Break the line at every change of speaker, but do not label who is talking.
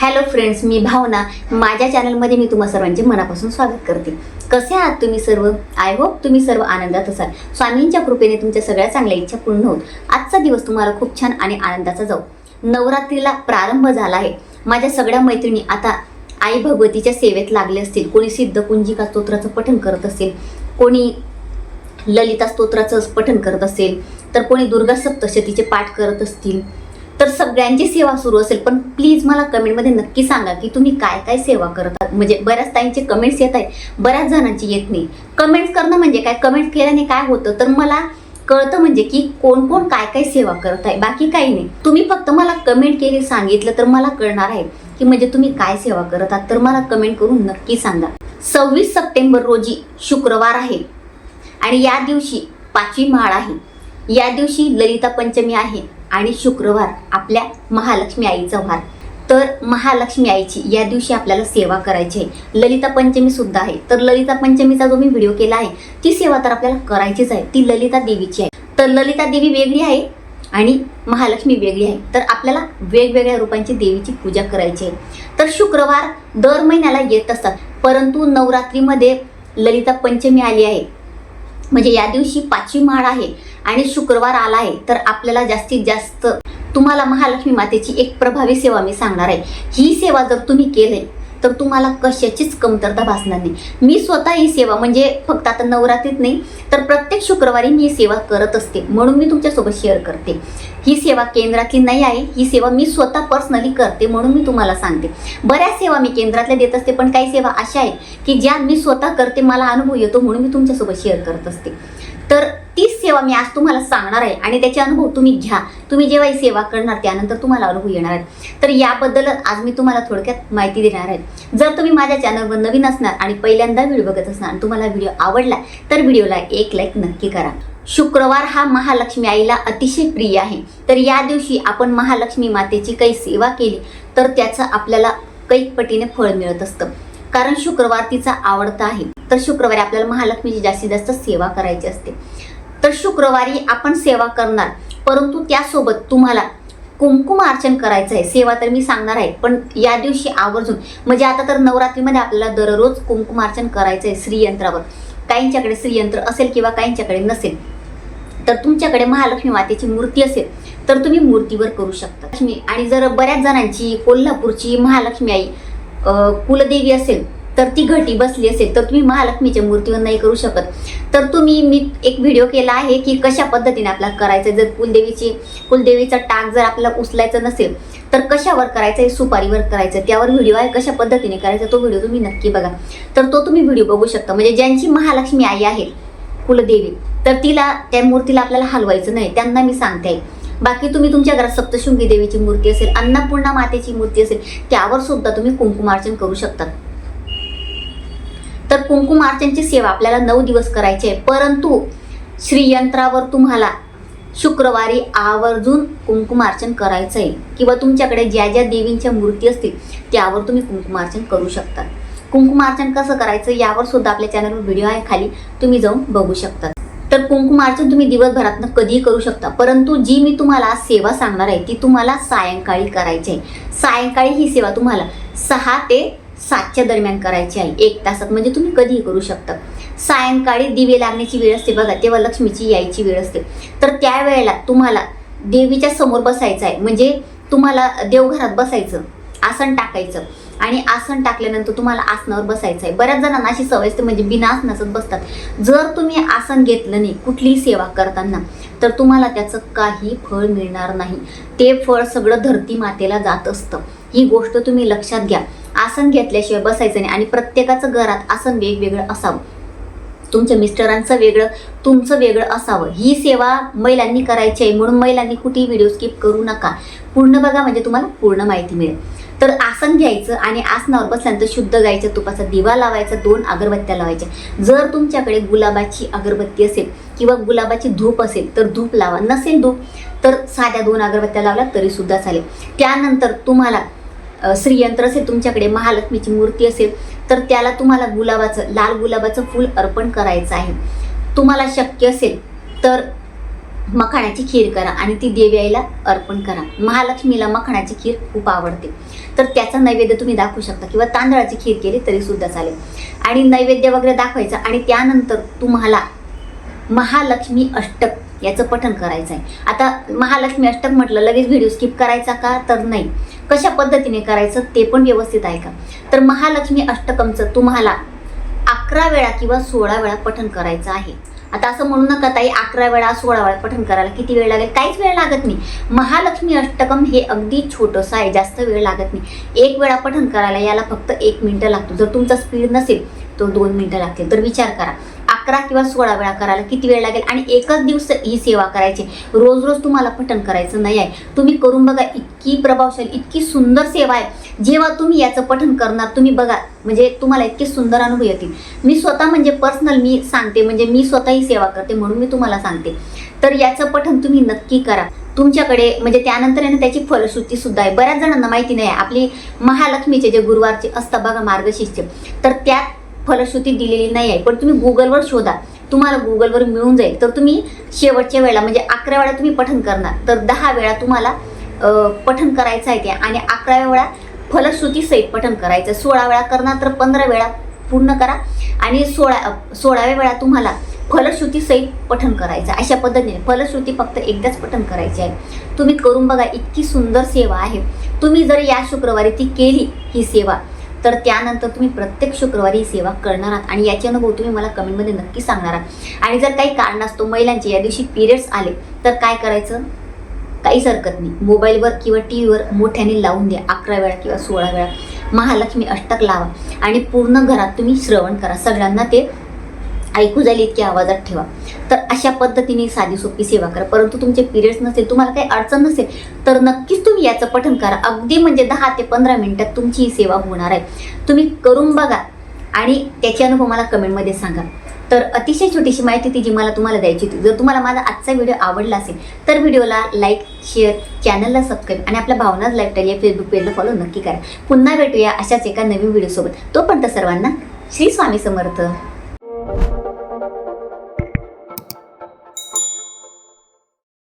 Hello friends मी भावना. माझ्या चॅनलमध्ये मी तुम्हा सर्वांचे मनापासून स्वागत करते. कसे आहात तुम्ही सर्व? आय होप तुम्ही सर्व आनंदात असाल. स्वामींच्या कृपेने तुमच्या सगळ्या चांगल्या इच्छा पूर्ण होत. आजचा दिवस तुम्हाला खूप छान आणि आनंदाचा जाऊ. नवरात्रीला प्रारंभ झाला आहे. माझ्या सगळ्या मैत्रिणी आता आई भगवतीच्या सेवेत लागले असतील. कोणी सिद्ध कुंजिका स्तोत्राचं पठण करत असेल. कोणी ललिता स्तोत्राचं पठण करत असेल. तर कोणी दुर्गा सप्तशतीचे पाठ करत असतील. सगळ्यांची सेवा सुरू असेल पण प्लीज मला कमेंटमध्ये नक्की सांगा की तुम्ही काय काय सेवा करतात म्हणजे बऱ्याच ताईंचे कमेंट्स येत आहेत बऱ्याच जणांची येत नाही. कमेंट्स करणं म्हणजे काय? कमेंट केल्याने काय होतं? तर मला कळतं म्हणजे की कोण कोण काय काय सेवा करत आहे. बाकी काही नाही. तुम्ही फक्त मला कमेंट केली सांगितलं तर मला कळणार आहे की म्हणजे तुम्ही काय सेवा करत आहात. तर मला कमेंट करून नक्की सांगा. सव्वीस सप्टेंबर रोजी शुक्रवार आहे आणि या दिवशी पाचवी माळ आहे. या दिवशी ललिता पंचमी आहे. आणि शुक्रवार आपल्या महालक्ष्मी आईचा वार तर महालक्ष्मी आईची या दिवशी आपल्याला सेवा करायची आहे. ललिता पंचमी सुद्धा आहे. तर ललिता पंचमीचा जो मी व्हिडिओ केला आहे ती सेवा तर आपल्याला करायचीच आहे. ती ललिता देवीची आहे. तर ललिता देवी वेगळी आहे आणि महालक्ष्मी वेगळी आहे. तर आपल्याला वेगवेगळ्या रूपांची देवीची पूजा करायची आहे. तर शुक्रवार दर महिन्याला येत असतात. परंतु नवरात्रीमध्ये ललिता पंचमी आली आहे. म्हणजे या दिवशी पाचवी माळ आहे आणि शुक्रवार आला आहे तर आपल्याला जास्तीत जास्त तुम्हाला महालक्ष्मी मातेची एक प्रभावी सेवा मी सांगणार आहे. ही सेवा जर तुम्ही केली तर तुम्हाला कशाचीच कमतरता भासणार नाही. मी स्वतः ही सेवा म्हणजे फक्त आता नवरात्रीत नाही तर प्रत्येक शुक्रवारी मी ही सेवा करत असते. म्हणून मी तुमच्यासोबत शेअर करते. ही सेवा केंद्रातली नाही आहे ही सेवा मी स्वतः पर्सनली करते म्हणून मी तुम्हाला सांगते. बऱ्याच सेवा मी केंद्रातल्या देत असते पण काही सेवा अशा आहेत की ज्या मी स्वतः करते मला अनुभव येतो म्हणून मी तुमच्यासोबत शेअर करत असते. तर तीच सेवा मी आज तुम्हाला सांगणार आहे आणि त्याचे अनुभव तुम्ही घ्या. तुम्ही जेव्हा ही सेवा करणार त्यानंतर तुम्हाला अनुभव येणार आहेत. तर याबद्दल आज मी तुम्हाला थोडक्यात माहिती देणार आहे. जर तुम्ही माझ्या चॅनलवर नवीन असणार आणि पहिल्यांदा व्हिडिओ बघत असणार आणि तुम्हाला व्हिडिओ आवडला तर व्हिडिओला एक लाईक नक्की करा. शुक्रवार हा महालक्ष्मी आईला अतिशय प्रिय आहे. तर या दिवशी आपण महालक्ष्मी मातेची काही सेवा केली तर त्याचं आपल्याला कैक पटीने फळ मिळत असतं. कारण शुक्रवार तिचा आवडता आहे. तर शुक्रवारी आपल्याला महालक्ष्मीची जास्तीत जास्त सेवा करायची असते. तर शुक्रवारी आपण सेवा करणार. परंतु त्यासोबत तुम्हाला कुमकुम अर्चन करायचं आहे. सेवा तर मी सांगणार आहे पण या दिवशी आवर्जून. म्हणजे आता तर नवरात्रीमध्ये आपल्याला दररोज कुमकुम अर्चन करायचं आहे श्रीयंत्रावर. काहींच्याकडे श्रीयंत्र असेल किंवा काहींच्याकडे नसेल तर तुमच्याकडे महालक्ष्मी मातेची मूर्ती असेल तर तुम्ही मूर्तीवर करू शकता. लक्ष्मी आणि जर बऱ्याच जणांची कोल्हापूरची महालक्ष्मी आई कुलदेवी असेल तर ती घटी बसली असेल तर तुम्ही महालक्ष्मीच्या मूर्तीवर नाही करू शकत. तर तुम्ही मी एक व्हिडिओ केला आहे की कशा पद्धतीने आपल्याला करायचं जर कुलदेवीची कुलदेवीचा टाक जर आपल्याला उचलायचं नसेल तर कशावर करायचं आहे? सुपारीवर करायचं त्यावर व्हिडिओ आहे. कशा पद्धतीने करायचा तो व्हिडिओ तुम्ही नक्की बघा. तर तो तुम्ही व्हिडिओ बघू शकता. म्हणजे ज्यांची महालक्ष्मी आई आहे कुलदेवी तर तिला त्या मूर्तीला आपल्याला हलवायचं नाही. त्यांना मी सांगते. आहे. बाकी तुम्ही तुमच्या घरात सप्तशृंगी देवीची मूर्ती असेल अन्नपूर्णा मातेची मूर्ती असेल त्यावर सुद्धा तुम्ही कुंकुमार्चन करू शकतात कुंकुम कुंकुमार्चनची सेवा आपल्याला नऊ दिवस करायची आहे. परंतु श्रीयंत्रावर तुम्हाला शुक्रवारी आवर्जून कुंकुमार्चन करायचं आहे. किंवा तुमच्याकडे ज्या ज्या देवींच्या मूर्ती असतील त्यावर तुम्ही कुंकुमार्चन करू शकता. कुंकुमार्चन कसं करायचं यावर सुद्धा आपल्या चॅनलवर व्हिडिओ आहे खाली. तुम्ही जाऊन बघू शकता. तर कुंकुमार्चन तुम्ही दिवसभरातनं कधीही करू शकता. परंतु जी मी तुम्हाला सेवा सांगणार आहे ती तुम्हाला सायंकाळी करायची आहे. सायंकाळी ही सेवा तुम्हाला सहा ते सातच्या दरम्यान करायची आहे एक तासात. म्हणजे तुम्ही कधीही करू शकता. सायंकाळी दिवे लागण्याची वेळ असते बघा तेव्हा लक्ष्मीची यायची वेळ असते. तर त्यावेळेला तुम्हाला देवीच्या समोर बसायचं आहे. म्हणजे तुम्हाला देवघरात बसायचं आसन टाकायचं आणि आसन टाकल्यानंतर तुम्हाला आसनावर बसायचं आहे. बऱ्याच जणांना अशी सवय असते म्हणजे बिना आसनाचंच बसतात. जर तुम्ही आसन घेतलं नाही कुठलीही सेवा करताना तर तुम्हाला त्याचं काही फळ मिळणार नाही. ते फळ सगळं धरती मातेला जात असतं. ही गोष्ट तुम्ही लक्षात घ्या. आसन घेतल्याशिवाय बसायचं नाही आणि प्रत्येकाचं घरात आसन वेगवेगळं असावं. तुमच्या मिस्टरांचं वेगळं तुमचं वेगळं असावं. ही सेवा महिलांनी करायची आहे म्हणून महिलांनी कुठेही व्हिडिओ स्किप करू नका. पूर्ण बघा म्हणजे तुम्हाला पूर्ण माहिती मिळेल. तर आसन घ्यायचं आणि आसनावर बसल्यानंतर शुद्ध गायच्या तुपाचा दिवा लावायचा दोन अगरबत्त्या लावायच्या. जर तुमच्याकडे गुलाबाची अगरबत्ती असेल किंवा गुलाबाची धूप असेल तर धूप लावा. नसेल धूप तर साध्या दोन अगरबत्त्या लावल्या तरी सुद्धा चालेल. त्यानंतर तुम्हाला श्रीयंत्र असेल तुमच्याकडे महालक्ष्मीची मूर्ती असेल तर त्याला तुम्हाला गुलाबाचं लाल गुलाबाचं फूल अर्पण करायचं आहे. तुम्हाला शक्य असेल तर मखाण्याची खीर करा आणि ती देवी आईला अर्पण करा. महालक्ष्मीला मखाण्याची खीर खूप आवडते. तर त्याचा नैवेद्य तुम्ही दाखवू शकता किंवा तांदळाची खीर केली तरी सुद्धा चालेल. आणि नैवेद्य वगैरे दाखवायचं आणि त्यानंतर तुम्हाला महालक्ष्मी अष्टक याचं पठण करायचं आहे. आता महालक्ष्मी अष्टक म्हटलं लगेच व्हिडिओ स्किप करायचा का? तर नाही. कशा पद्धतीने करायचं ते पण व्यवस्थित आहे का? तर महालक्ष्मी अष्टकमचं तुम्हाला अकरा वेळा किंवा सोळा वेळा पठण करायचं आहे. आता असं म्हणू नका ताई अकरा वेळा सोळा वेळा पठण करायला किती वेळ लागेल? काहीच वेळ लागत नाही. महालक्ष्मी अष्टकम हे अगदी छोटंसं आहे जास्त वेळ लागत नाही. एक वेळा पठण करायला याला फक्त एक मिनटं लागतो. जर तुमचा स्पीड नसेल तर दोन मिनटं लागतील. तर विचार करा. अकरा किंवा सोळा वेळा करायला किती वेळ लागेल? आणि एकच दिवस ही सेवा करायची. रोज रोज तुम्हाला पठण करायचं नाही आहे. तुम्ही करून बघा इतकी प्रभावशाली इतकी सुंदर सेवा आहे. जेव्हा तुम्ही याचं पठण करणार तुम्ही बघा म्हणजे तुम्हाला इतके सुंदर अनुभव येतील. मी स्वतः म्हणजे पर्सनल मी सांगते म्हणजे मी स्वतः ही सेवा करते म्हणून मी तुम्हाला सांगते. तर याचं पठण तुम्ही नक्की करा. तुमच्याकडे म्हणजे त्यानंतर आहे ना त्याची फलश्रुती सुद्धा आहे. बऱ्याच जणांना माहिती नाही आहे. आपली महालक्ष्मीचे जे गुरुवारचे असतात बघा मार्गशीर्ष तर त्यात फलश्रुती दिलेली नाही आहे. पण तुम्ही गुगलवर शोधा. तुम्हाला गुगलवर मिळून जाईल. तर तुम्ही शेवटच्या वेळेला म्हणजे अकरा वेळा तुम्ही पठन करणार. तर दहा वेळा तुम्हाला पठन करायचं आहे ते. आणि अकराव्या वेळा फलश्रुती सहित पठण करायचं सोळा वेळा करणार तर पंधरा वेळा पूर्ण करा. आणि सोळा सोळाव्या वेळा तुम्हाला फलश्रुती सहित पठण करायचं अशा पद्धतीने फलश्रुती फक्त एकदाच पठन करायची आहे. तुम्ही करून बघा इतकी सुंदर सेवा आहे. तुम्ही जर या शुक्रवारी ती केली ही सेवा तर त्यानंतर तुम्ही प्रत्येक शुक्रवारी ही सेवा करणार आहात. आणि याचे अनुभव तुम्ही मला कमेंटमध्ये नक्की सांगणार आहात. आणि जर काही कारणास्तव महिलांचे या दिवशी पिरियड्स आले तर काय करायचं? काहीच हरकत नाही. मोबाईलवर किंवा टी व्हीवर मोठ्याने लावून द्या. अकरा वेळा किंवा सोळा वेळा. महालक्ष्मी अष्टक लावा. आणि पूर्ण घरात तुम्ही श्रवण करा. सगळ्यांना ते ऐकू जाईल इतक्या आवाजात ठेवा. तर अशा पद्धतीने साधी सोपी सेवा करा. परंतु तुमचे पिरियड्स नसेल तुम्हाला काही अडचण नसेल तर नक्कीच तुम्ही याचं पठन करा. अगदी म्हणजे दहा ते पंधरा मिनिटात तुमची ही सेवा होणार आहे. तुम्ही करून बघा आणि त्याचे अनुभव मला कमेंटमध्ये सांगा. तर अतिशय छोटीशी माहिती ती जी मला तुम्हाला द्यायची होती. जर तुम्हाला माझा आजचा व्हिडिओ आवडला असेल तर व्हिडिओला लाईक शेअर चॅनलला सबस्क्राईब आणि आपल्या भावनाच लाईफस्टाईल या फेसबुक पेजला फॉलो नक्की करा. पुन्हा भेटूया अशाच एका नवीन व्हिडिओसोबत तोपर्यंत सर्वांना श्री स्वामी समर्थ.